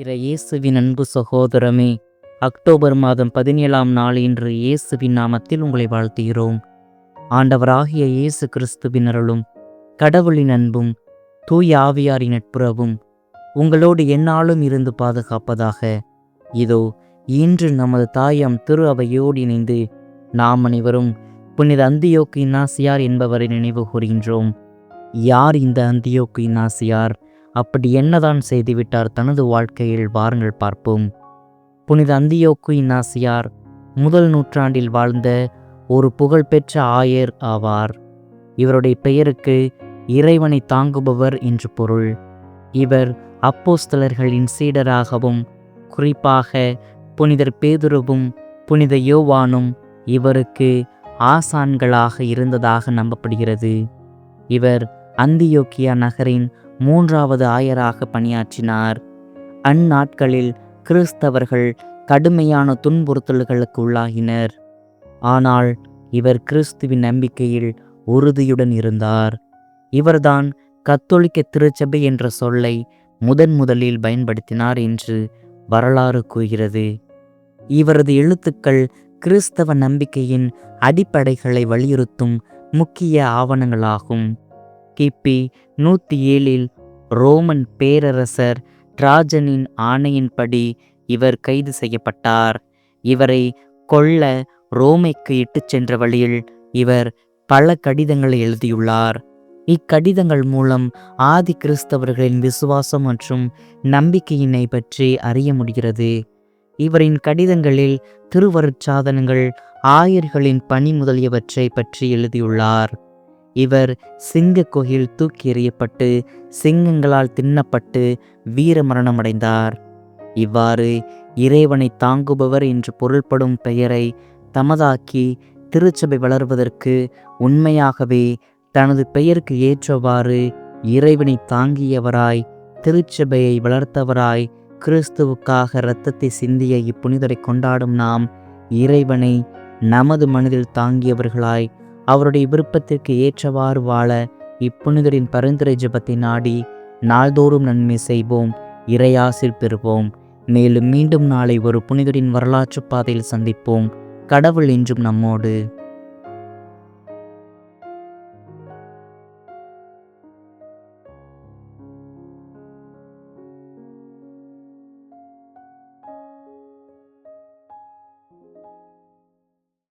இற இயேசுவின் அன்பு சகோதரமே அக்டோபர் மாதம் பதினேழாம் நாள் இன்று இயேசுவின் நாமத்தில் உங்களை வாழ்த்துகிறோம். ஆண்டவராகிய இயேசு கிறிஸ்துவின் அருளும் கடவுளின் அன்பும் தூய ஆவியாரின் நட்புறவும் உங்களோடு எந்நாளும் இருந்து பாதுகாப்பதாக. இதோ இன்று நமது தாயாம் திரு அவையோடு இணைந்து நாம் அனைவரும் புனித அந்தியோக்கு இன்னாசியார் என்பவரை நினைவு கூறுகின்றோம். யார் இந்த அந்தியோக்கு இன்னாசியார் அப்படி என்னதான் செய்துவிட்டார் தனது வாழ்க்கையில்? வாருங்கள் பார்ப்போம். புனித அந்தியோக்கு இன்னாசியார் முதல் நூற்றாண்டில் வாழ்ந்த ஒரு புகழ்பெற்ற ஆயர் ஆவார். இவருடைய பெயருக்கு இறைவனை தாங்குபவர் என்று பொருள். இவர் அப்போஸ்தலர்களின் சீடராகவும் குறிப்பாக புனிதர் பேதுருவும் புனித யோவானும் இவருக்கு ஆசான்களாக இருந்ததாக நம்பப்படுகிறது. இவர் அந்தியோக்கியா நகரின் மூன்றாவது ஆயராக பணியாற்றினார். அந்நாட்களில் கிறிஸ்தவர்கள் கடுமையான துன்புறுத்தல்களுக்கு உள்ளாகினர். ஆனால் இவர் கிறிஸ்துவின் நம்பிக்கையில் உறுதியுடன் இருந்தார். இவர்தான் கத்தோலிக்க திருச்சபை என்ற சொல்லை முதன் முதலில் பயன்படுத்தினார் என்று வரலாறு கூறுகிறது. இவரது எழுத்துக்கள் கிறிஸ்தவ நம்பிக்கையின் அடிப்படைகளை வலியுறுத்தும் முக்கிய ஆவணங்களாகும். கிபி நூற்றி ஏழில் ரோமன் பேரரசர் டிராஜனின் ஆணையின்படி இவர் கைது செய்யப்பட்டார். இவரை கொல்ல ரோமைக்கு இட்டுச் சென்ற வழியில் இவர் பல கடிதங்களை எழுதியுள்ளார். இக்கடிதங்கள் மூலம் ஆதி கிறிஸ்தவர்களின் விசுவாசம் மற்றும் நம்பிக்கையினை பற்றி அறிய முடிகிறது. இவரின் கடிதங்களில் திருவருட்சாதனங்கள் ஆயர்களின் பணி முதலியவற்றை பற்றி எழுதியுள்ளார். இவர் சிங்க குகையில் தூக்கி எறியப்பட்டு சிங்கங்களால் தின்னப்பட்டு வீர மரணமடைந்தார் இவ்வாறு இறைவனை தாங்குபவர் என்று பொருள்படும் பெயரை தமதாக்கி திருச்சபை வளர்வதற்கு உண்மையாகவே தனது பெயருக்கு ஏற்றவாறு இறைவனை தாங்கியவராய் திருச்சபையை வளர்த்தவராய் கிறிஸ்துவுக்காக இரத்தத்தை சிந்திய இப்புனிதரை கொண்டாடும் நாம் இறைவனை நமது மனதில் தாங்கியவர்களாய் அவருடைய விருப்பத்திற்கு ஏற்றவாறு வாழ இப்புனிதரின் பரிந்துரை ஜபத்தை நாடி நாள்தோறும் நன்மை செய்வோம் இறையாசிர் பெறுவோம். மேலும் மீண்டும் நாளை ஒரு புனிதரின் வரலாற்று பாதையில் சந்திப்போம். கடவுள் என்றும் நம்மோடு.